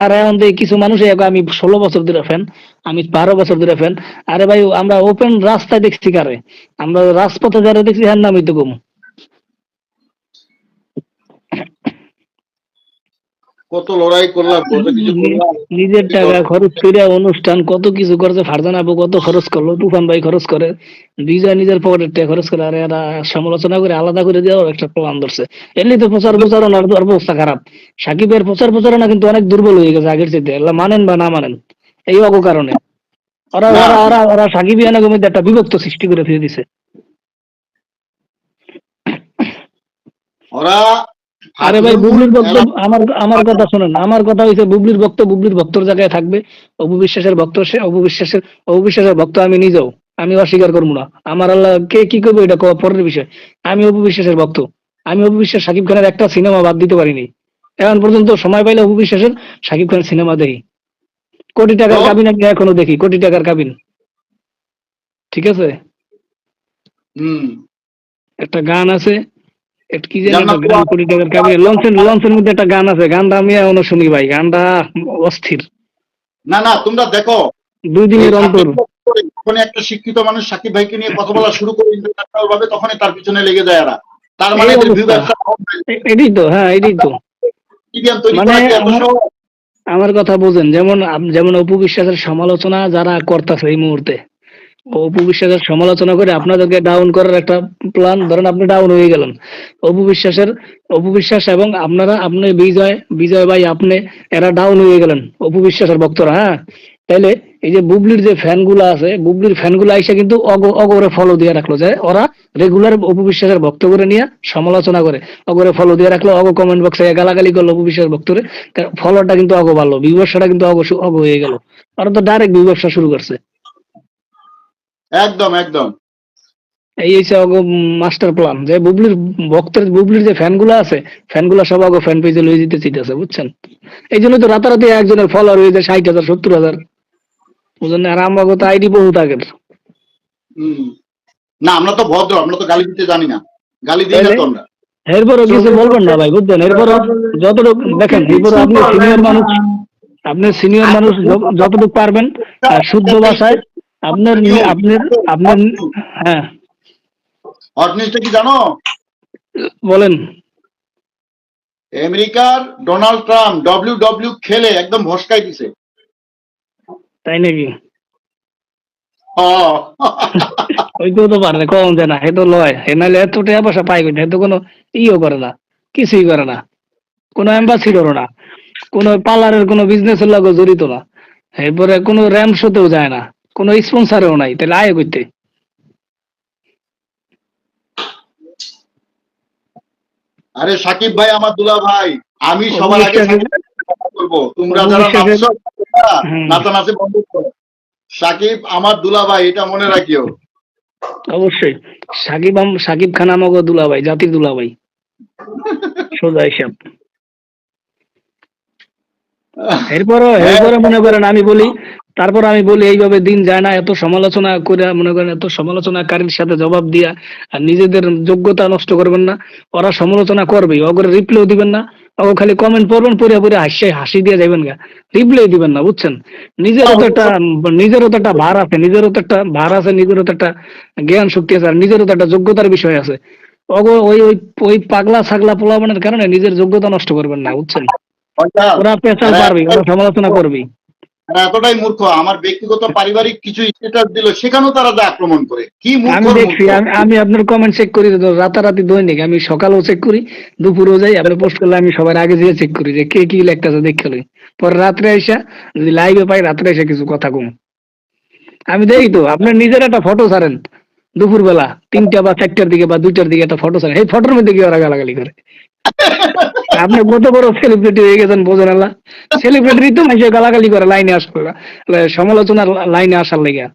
আর এখন কিছু মানুষ আমি ষোলো বছর ধরে ফ্যান আমি বারো বছর ধরে ফ্যান আরে ভাই, আমরা ওপেন রাস্তায় দেখছি কারে? আমরা রাজপথে যারা দেখছি হ্যাঁ নামই তো কম কত লড়াই করলাম কত কিছু করলাম। নিজের টাকা খরচ করে অনুষ্ঠান কত কিছু করছে ফারজান আবু কত খরচ করল তুফান ভাই খরচ করে বিজয় নিজের পকেটের টাকা খরচ করে আর এরা সমালোচনা করে আলাদা করে দেওয়ার একটা প্ল্যান ধরছে। এমনি তো প্রচার প্রচারণার অবস্থা খারাপ। সাকিবের প্রচার প্রচারণা কিন্তু অনেক দুর্বল হয়ে গেছে আগের চাইতে। এগুলা মানেন বা না মানেন এই অগ কারণে। ওরা। ওরা ওরা ওরা সাকিবিয়ানের মধ্যে একটা বিভক্ত সৃষ্টি করে ফিরে দিছে। ওরা আরে ভাই বুবলির বক্তব্য আমার আমার কথা শোনেন আমার কথা হইছে বুবলির বক্তব্য বুবলির ভক্তর জায়গায় থাকবে। অপবিশ্বাসের ভক্ত সে অপু বিশ্বাসের ভক্ত আমি নিজেও আমি অস্বীকার করব না। আমার আল্লাহ কে কি করবে এটা পরের বিষয়। আমি অপবিশ্বাসের ভক্ত আমি অপু বিশ্বাস সাকিব খানের একটা সিনেমা বাদ দিতে পারিনি। এখন পর্যন্ত সময় পাইলে অপু বিশ্বাসের সাকিব খানের সিনেমা দেখি। কোটি টাকার কাবিন আমি এখনও দেখি কোটি টাকার কাবিন। ঠিক আছে? হুম। একটা গান আছে। কি লঞ্চের মধ্যে একটা গান আছে। গানটা আমি এখনও শুনি ভাই। গানটা অস্থির। না না তোমরা দেখো। দুই দিনের অন্তর। যখন একটা শিক্ষিত মানুষ সাকিব ভাইকে নিয়ে কথা বলা শুরু করে ইন্টারন্যাশনাল ভাবে তখনই তার পিছনে লেগে যায় এরা। তার মানে এটাই তো হ্যাঁ এটাই তো। মানে আমার- কথা বোঝেন যেমন যেমন অপু বিশ্বাসের সমালোচনা যারা করতেছে এই মুহূর্তে। অপু বিশ্বাসের সমালোচনা করে আপনাদেরকে ডাউন করার একটা প্ল্যান ধরেন আপনি ডাউন হয়ে গেলেন। অপু বিশ্বাসের, অপু বিশ্বাস এবং আপনারা, আপনি বিজয় বিজয় ভাই, আপনি, এরা ডাউন হয়ে গেলেন, অপু বিশ্বাসের ভক্তরা হ্যাঁ? তাইলে এই যে বুবলির যে ফ্যানগুলো আছে, বুবলির ফ্যানগুলো আইসা কিন্তু অগ, অগরে ফলো দিয়ে রাখল, যে ওরা রেগুলার অপু বিশ্বাসের ভক্ত করে নিয়ে সমালোচনা করে, অগরে ফলো দিয়ে রাখল, অগ কমেন্ট বক্সে গালাগালি করল অপু বিশ্বাসের ভক্তরে ফলোটা কিন্তু অগ বাড়লো ভিউ কিন্তু অগ অগ হয়ে গেল। ওরা তো ডাইরেক্ট ভিউ ব্যবসা শুরু করছে। একদম একদম। এই হচ্ছে অগ মাস্টার প্ল্যান। যে বুবলির ভক্তের বুবলির যে ফ্যানগুলো আছে ফ্যানগুলো সব অগ ফ্যান পেজে লয়ে যেতে চাইতেছে বুঝছেন? এই জন্য তো রাতারাতি একজনের ফলোয়ার হয়ে যায় ষাট হাজার সত্তর হাজার। বুঝলেন আর আমার তো আইডি বহুত আগের। হুম। না আমরা তো ভদ্র আমরা তো গালি দিতে জানি না। গালি দিই না তো আমরা। এরপরও কিছু বলবেন না ভাই বুঝছেন? এরপরও যতটুকু দেখেন এরপর আপনি সিনিয়র মানুষ আপনি সিনিয়র মানুষ যতটুকু পারবেন আর শুদ্ধ ভাষায় আপনার আপনার আপনার হ্যাঁ। হট নিউজটা কি জানো? বলেন। আমেরিকার ডোনাল্ড ট্রাম্প ডব্লিউ ডব্লিউ খেলে একদম ভসকাই দিছে। তাই নাকি। ওইটাও তো পারে কম তো লয়। এ নাহলে এত টাকা পয়সা পাই কই তো কোনো ইও করে না কিছুই করে না। কোনো অ্যাম্বাসিডরও না। কোনো পার্লারের কোনো বিজনেসের লগে জড়িত না। এরপরে কোনো র্যাম শোতেও যায় না। কোনো স্পন্সারও নাই তাহলে আয় করতে আরে সাকিব ভাই আমার দুলা ভাই আমি সবার আগে বলব। তোমরা যারা। নাচানাচি বন্ধ করো। সাকিব আমার দুলা ভাই এটা মনে রাখিও। অবশ্যই। সাকিব আম- সাকিব খান আমাকে দুলাভাই জাতির দুলাভাই সোজা হিসাব। এরপরও এরপরে মনে করেন আমি বলি তারপর আমি বলি এইভাবে দিন যায় না এত সমালোচনা করে মনে করেন এত সমালোচনাকারীর সাথে জবাব দিয়া আর নিজেদের যোগ্যতা নষ্ট করবেন না। ওরা সমালোচনা করবেই অগরে রিপ্লাইও দিবেন না। অগর খালি কমেন্ট পড়বেন পড়ে পড়ে হাসি হাসি দিয়ে যাবেন গা। রিপ্লাই দিবেন না বুঝছেন? নিজেরও তো একটা নিজেরও তো একটা ভার আছে নিজেরও তো একটা ভার আছে নিজেরও তো একটা জ্ঞান শক্তি আছে আর নিজেরও তো একটা যোগ্যতার বিষয় আছে। ওই ওই ওই পাগলা ছাগলা পোলাবানের কারণে নিজের যোগ্যতা নষ্ট করবেন না বুঝছেন? ওরা পেশাল পারবে ওরা সমালোচনা করবেই এরা এতটাই মূর্খ আমার ব্যক্তিগত পারিবারিক কিছু স্ট্যাটাস দিল সেখানেও তারা যা আক্রমণ করে। কি মূর্খ আমি দেখছি আমি আমি আপনার কমেন্ট চেক করি রাতারাতি দৈনিক আমি সকালেও চেক করি দুপুরেও যাই আপনি পোস্ট করলে আমি সবার আগে যেয়ে চেক করি যে কে কি লেখতেছে দেখে লই। পরে রাত্রে আইসা যদি লাইভে পাই রাত্রে এসে কিছু কথা কম। আমি দেখি তো আপনার নিজের একটা ফটো ছাড়েন। দুপুর বেলা তিনটা বা চারটার দিকে বা দুইটার দিকে একটা ফটো সেই এই ফটোর মধ্যে কি ওরা গালাগালি করে। আপনি কত বড় সেলিব্রিটি হয়ে গেছেন বোঝেন আল্লাহ। সেলিব্রিটি তো মানুষ গালাগালি করে লাইনে আসার সমালোচনার লাইনে আসার লেগে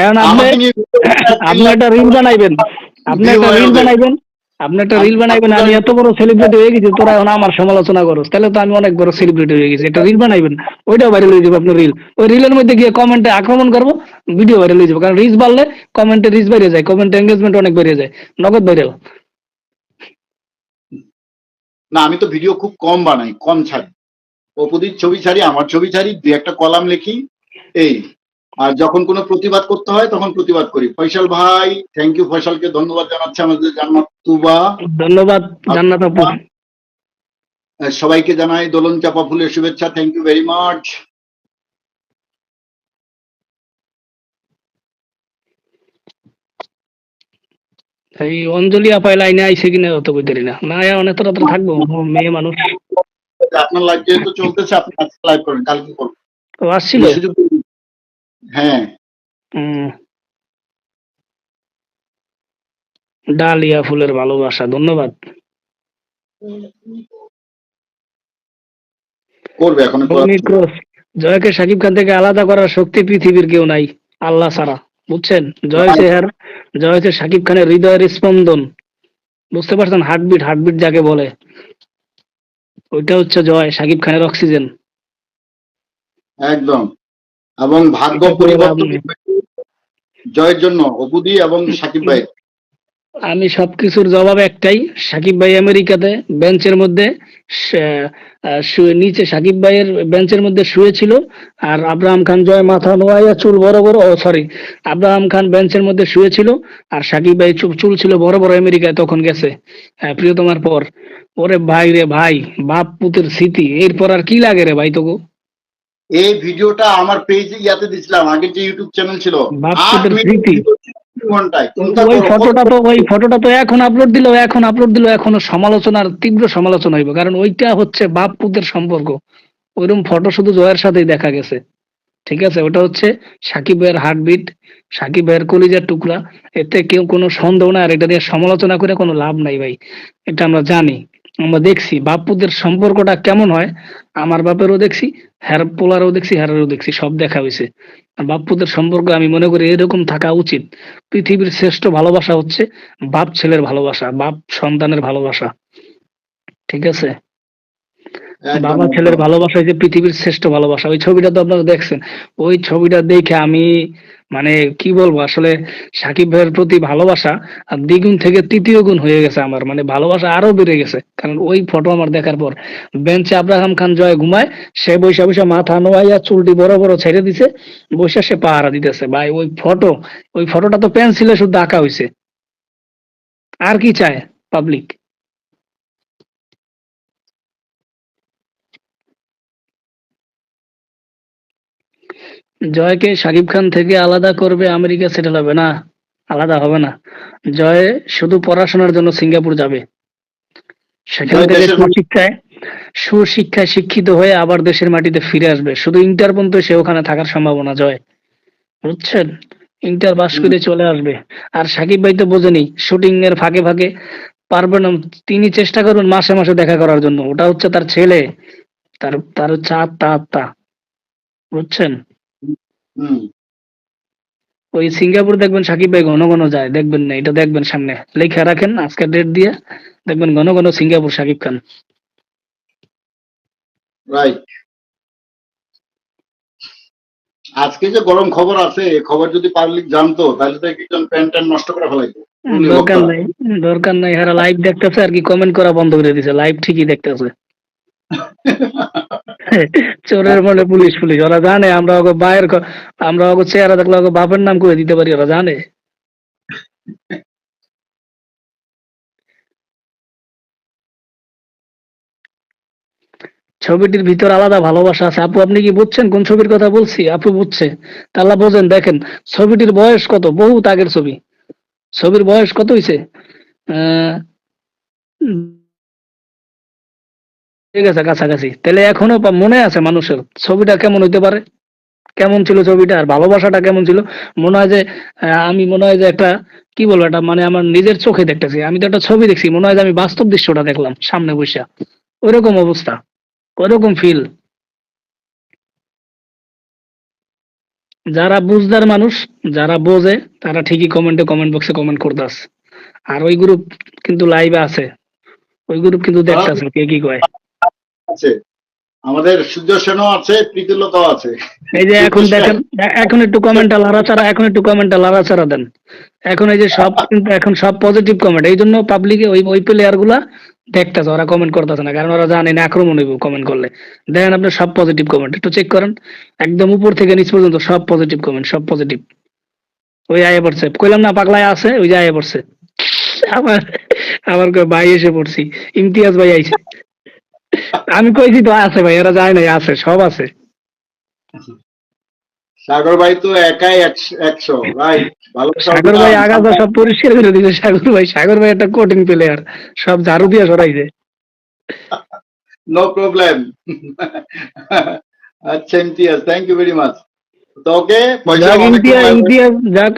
এখন আপনি আপনি একটা রিল বানাইবেন। আপনি একটা রিল বানাইবেন। আপনি একটা রিল বানাইবেন আমি এত বড় সেলিব্রিটি হয়ে গেছি তোরা এখন আমার সমালোচনা করো তাহলে তো আমি অনেক বড় সেলিব্রিটি হয়ে গেছি। একটা রিল বানাইবেন ওইটাও ভাইরাল হয়ে যাবে আপনার রিল ওই রিলের মধ্যে গিয়ে কমেন্টে আক্রমণ করব ভিডিও ভাইরাল হয়ে যাবে। কারণ রিচ বাড়লে কমেন্টে রিচ বেড়ে যায় কমেন্টে এঙ্গেজমেন্ট অনেক বেড়ে যায় নগদ ভাইরাল না আমি তো ভিডিও খুব কম বানাই কম ছাড়ি। অপুদির ছবি ছাড়ি আমার ছবি ছাড়ি দুই একটা কলাম লিখি এই। আর যখন কোনো প্রতিবাদ করতে হয় তখন প্রতিবাদ করি। ফয়সাল ভাই থ্যাংক ইউ ফয়সালকে ধন্যবাদ জানাচ্ছি আমাদের জান্নাত তুবা। ধন্যবাদ জান্নাত আপু। সবাইকে জানাই দোলন চাপা ফুলের শুভেচ্ছা থ্যাংক ইউ ভেরি মাচ এই অঞ্জলি আপাই লাইনে আইসে কিনা অত কইতারি না। না আয়া অনেক তো থাকব মেয়ে মানুষ। আপনার লাইভ যেহেতু চলতেছে আপনি আজকে লাইভ করেন কালকে করবেন ও আসছিল। হ্যাঁ। ডালিয়া ফুলের ভালোবাসা ধন্যবাদ। করবে এখন জয়কে সাকিব খান থেকে আলাদা করার শক্তি পৃথিবীর কেউ নাই আল্লাহ ছাড়া বুঝছেন? জয় চেহার জয় হচ্ছে সাকিব খানের হৃদয়ের স্পন্দন। বুঝতে পারছেন? হার্টবিট হার্টবিট যাকে বলে। ওইটা হচ্ছে জয় সাকিব খানের অক্সিজেন একদম। এবং ভাগ্য পরিবর্তন জয়ের জন্য অপুদি এবং সাকিব ভাই। আমি সবকিছুর জবাব একটাই সাকিব ভাই আমেরিকাতে বেঞ্চের মধ্যে নিচে সাকিব ভাইয়ের বেঞ্চের মধ্যে শুয়েছিল আর আব্রাহাম খান জয় মাথা নোয়াইয়া চুল বড় বড় ও সরি আব্রাহাম খান বেঞ্চের মধ্যে শুয়েছিল আর সাকিব ভাই চুল চুল ছিল বড় বড় আমেরিকায় তখন গেছে। হ্যাঁ, প্রিয়তমার পর। ওরে ভাই রে ভাই বাপ পুতের স্মৃতি এরপর আর কি লাগে রে ভাই তোকে এই ভিডিওটা আমার পেজে ইয়াতে দিছিলাম আগের যে ইউটিউব চ্যানেল ছিল। বাপ আট পুতের মিনিট স্মৃতি। video ছিল তিন ঘন্টায়। চিন্তা ওই ফটোটা তো ওই ফটোটা তো এখন আপলোড দিল এখন আপলোড দিল এখনও সমালোচনার তীব্র সমালোচনা হইব কারণ ওইটা হচ্ছে বাপ পুতের সম্পর্ক। ওইরকম ফটো শুধু জয়ের সাথেই দেখা গেছে। ঠিক আছে? ওটা হচ্ছে সাকিব ভাইয়ের হার্টবিট সাকিব ভাইয়ের কলিজার টুকরা। এতে কেউ কোনো সন্দেহ না আর এটা নিয়ে সমালোচনা করে কোনো লাভ নাই ভাই। এটা আমরা জানি। আমরা দেখছি বাপ পুতের সম্পর্কটা কেমন হয়? আমার বাপেরও দেখছি হ্যার পোলারও দেখছি হ্যারেরও দেখছি সব দেখা হয়েছে। আর বাপ পুতের সম্পর্ক আমি মনে করি এরকম থাকা উচিত। পৃথিবীর শ্রেষ্ঠ ভালোবাসা হচ্ছে বাপ ছেলের ভালোবাসা বাপ সন্তানের ভালোবাসা। ঠিক আছে? বাবা ছেলের ভালোবাসা হচ্ছে পৃথিবীর শ্রেষ্ঠ ভালোবাসা। ওই ছবিটা তো আপনারা দেখছেন। ওই ছবিটা দেখে আমি মানে কি বলব, আসলে সাকিব ভাইয়ের প্রতি ভালোবাসা আর দ্বিগুণ থেকে তৃতীয় গুণ হয়ে গেছে আমার মানে ভালোবাসা আরও বেড়ে গেছে। কারণ ওই ফটো আমার দেখার পর বেঞ্চে আব্রাহাম খান জয় ঘুমায়, সে বৈশা বৈশা মাথা নোয়াইয়া চুলটি বড় বড় ছেড়ে দিছে বৈশা সে পাহারা দিতেছে। ভাই, ওই ফটো ওই ফটোটা তো পেন্সিলে শুধু আঁকা হয়েছে আর কি চায় পাবলিক জয়কে শাকিব খান থেকে আলাদা করবে আমেরিকা সেটেল হবে না। আলাদা হবে না। জয় শুধু পড়াশোনার জন্য সিঙ্গাপুর যাবে। সেখান থেকে সুশিক্ষায় সুশিক্ষায় শিক্ষিত হয়ে আবার দেশের মাটিতে ফিরে আসবে। শুধু ইন্টার পর্যন্ত সে ওখানে থাকার সম্ভাবনা জয়। বুঝছেন? ইন্টার পাস করে চলে আসবে। আর সাকিব ভাই তো বোঝেনি শুটিং এর ফাঁকে ফাঁকে পারবে না। তিনি চেষ্টা করবেন মাসে মাসে দেখা করার জন্য। ওটা হচ্ছে তার ছেলে। তার তার হচ্ছে আত্মা আত্মা। বুঝছেন? ওই সিঙ্গাপুর দেখবেন সাকিব ভাই ঘন ঘন যায় দেখবেন না এটা দেখবেন সামনে। লেখা রাখেন আজকের ডেট দিয়ে দেখবেন ঘন ঘন সিঙ্গাপুর সাকিব খান। রাইট আজকে যে গরম খবর আছে খবর যদি পাবলিক জানতো তাহলে তো একজন প্যান্ট ট্যান্ট নষ্ট করে ফেলাইতো। দরকার নাই দরকার নাই হারা লাইভ দেখতেছে আর কি কমেন্ট করা বন্ধ করে দিছে লাইভ ঠিকই দেখতেছে। চোরের মনে পুলিশ পুলিশ ওরা জানে আমরা ওকে বাইরের ক- আমরা ওকে চেহারা দেখলে ওকে বাপের নাম করে দিতে পারি ওরা জানে। ছবিটির ভিতর আলাদা ভালোবাসা আছে। আপু আপনি কি বুঝছেন কোন ছবির কথা বলছি? আপু বুঝছে। তাহলে বোঝেন দেখেন ছবিটির বয়স কত? বহুত আগের ছবি। ছবির বয়স কত হইছে? আহ, ঠিক আছে কাছাকাছি। তাহলে এখনও মনে আছে মানুষের ছবিটা কেমন হইতে পারে? কেমন ছিল ছবিটা আর ভালোবাসাটা কেমন ছিল? মনে হয় যে আমি মনে হয় যে একটা কি বলব এটা মানে আমার নিজের চোখে দেখতেছি। আমি তো একটা ছবি দেখছি মনে হয় যে আমি বাস্তব দৃশ্যটা দেখলাম সামনে বসে। ওইরকম অবস্থা ওইরকম ফিল যারা বুঝদার মানুষ যারা বোঝে তারা ঠিকই কমেন্টে কমেন্ট বক্সে কমেন্ট করতেস আর ওই গ্রুপ কিন্তু লাইভে আছে। ওই গ্রুপ কিন্তু দেখতেছে কে কি কয়। আছে। আমাদের সূর্য সেনও আছে প্রীতিলতাও আছে। এই যে এখন দেখেন এখন একটু কমেন্টটা লড়াচাড়া এখন একটু কমেন্টটা লড়াচাড়া দেন। এখন এই যে সব এখন সব পজিটিভ কমেন্ট এই জন্য পাবলিকে ওই ওই প্লেয়ারগুলা দেখতেছে ওরা কমেন্ট করতেছে না কারণ ওরা জানে না আক্রমণ হইব কমেন্ট করলে। দেখেন আপনি সব পজিটিভ কমেন্ট একটু চেক করেন একদম উপর থেকে নিচ পর্যন্ত সব পজিটিভ কমেন্ট সব পজিটিভ ওই আয়ে পড়ছে। কইলাম না পাগলায় আছে ওই যে আয়ে পড়ছে। আমার আমার কয় ভাই এসে পড়ছি। ইমতিয়াজ ভাই আইছে। আমি কইছি তো আছে ভাই এরা যায় নাই আছে সব আছে। সাগর ভাই তো একাই একশ- ভালো সাগর ভাই আগাছা সব পরিষ্কার করে দিয়েছে সাগর ভাই সাগর ভাই একটা কঠিন প্লেয়ার সব ঝাড়ু দিয়ে সরাইছে নো প্রবলেম আচ্ছা Imtiaz thank you very much তো ওকে ইমতিয়াজ ইমতিয়াজ যাক